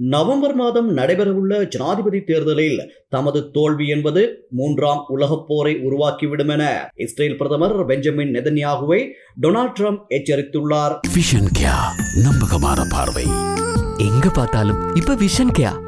November மாதம் நடைபெறவுள்ள ஜனாதிபதி தேர்தலில் தமது தோல்வி என்பது மூன்றாம் உலகப் போரை உருவாக்கிவிடும் என இஸ்ரேல் பிரதமர் பெஞ்சமின் நெதன்யாகுவை டொனால்ட் ட்ரம்ப் எச்சரித்துள்ளார். விஷன் கியா நம்பகமான பார்வை. எங்க பார்த்தாலும் இப்ப விஷன் கேயா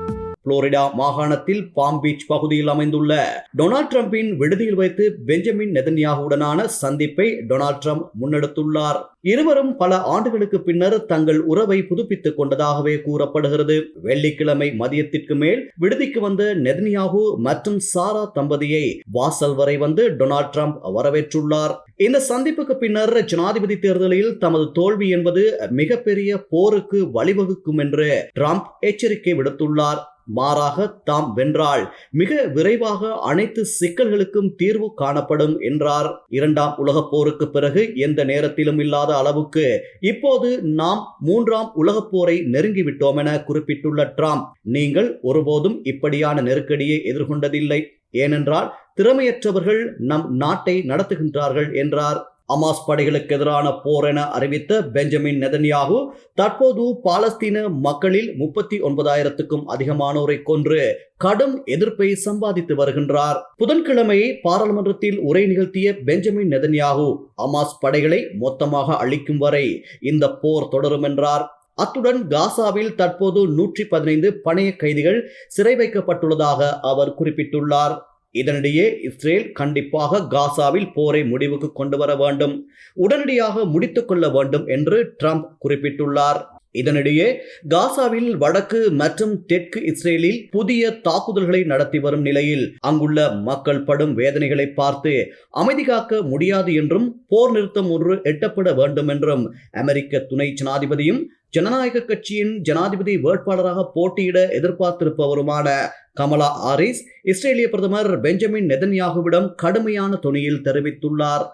புளோரிடா மாகாணத்தில் பாம் பீச் பகுதியில் அமைந்துள்ள டொனால்ட் ட்ரம்பின் விடுதியில் வைத்து பெஞ்சமின் நெதன்யாகுடனான சந்திப்பை டொனால்ட் ட்ரம்ப் முன்னெடுத்துள்ளார். இருவரும் பல ஆண்டுகளுக்கு பின்னர் தங்கள் உறவை புதுப்பித்துக் கொண்டதாகவே கூறப்படுகிறது. வெள்ளிக்கிழமை மதியத்திற்கு மேல் விடுதிக்கு வந்த நெதன்யாகு மற்றும் சாரா தம்பதியை வாசல் வரை வந்து டொனால்ட் ட்ரம்ப் வரவேற்றுள்ளார். இந்த சந்திப்புக்கு பின்னர் ஜனாதிபதி தேர்தலில் தமது தோல்வி என்பது மிகப்பெரிய போருக்கு வழிவகுக்கும் என்று ட்ரம்ப் எச்சரிக்கை விடுத்துள்ளார். மாறாக தாம் வென்றால் மிக விரைவாக அனைத்து சிக்கல்களுக்கும் தீர்வு காணப்படும் என்றார். இரண்டாம் உலகப் போருக்கு பிறகு எந்த நேரத்திலும் இல்லாத அளவுக்கு இப்போது நாம் மூன்றாம் உலகப் போரை நெருங்கிவிட்டோம் என குறிப்பிட்டுள்ள ட்ராம்ப் நீங்கள் ஒருபோதும் இப்படியான நெருக்கடியை எதிர்கொண்டதில்லை. ஏனென்றால் திறமையற்றவர்கள் நம் நாட்டை நடத்துகின்றார்கள் என்றார். அமாஸ் படைகளுக்கு எதிரான போர் என அறிவித்த பெஞ்சமின் நெதன்யாகு தற்போது பாலஸ்தீன மக்களில் முப்பத்தி ஒன்பதாயிரத்துக்கும் அதிகமானோரை கொன்று கடும் எதிர்ப்பை சம்பாதித்து வருகின்றார். புதன்கிழமை பாராளுமன்றத்தில் உரை நிகழ்த்திய பெஞ்சமின் நெதன்யாகு அமாஸ் படைகளை மொத்தமாக அழிக்கும் வரை இந்த போர் தொடரும் என்றார். அத்துடன் காசாவில் தற்போது நூற்றி பதினைந்து பணைய கைதிகள் சிறை வைக்கப்பட்டுள்ளதாக அவர் குறிப்பிட்டுள்ளார். இதனிடையே இஸ்ரேல் கண்டிப்பாக காசாவில் போரை முடிவுக்கு கொண்டு வர வேண்டும் உடனடியாக முடித்துக் கொள்ள வேண்டும் என்று ட்ரம்ப் குறிப்பிட்டுள்ளார். இதனிடையே காசாவில் வடக்கு மற்றும் தெற்கு இஸ்ரேலில் புதிய தாக்குதல்களை நடத்தி வரும் நிலையில் அங்குள்ள மக்கள் படும் வேதனைகளை பார்த்து அமைதி காக்க முடியாது என்றும் போர் நிறுத்தம் ஒன்று எட்டப்பட வேண்டும் என்றும் அமெரிக்க துணை ஜனாதிபதியும் ஜனநாயக கட்சியின் ஜனாதிபதி வேட்பாளராக போட்டியிட எதிர்பார்த்திருப்பவருமான கமலா ஆரிஸ் இஸ்ரேலிய பிரதமர் பெஞ்சமின் நெதன்யாகுவிடம் கடுமையான துணியில் தெரிவித்துள்ளார்.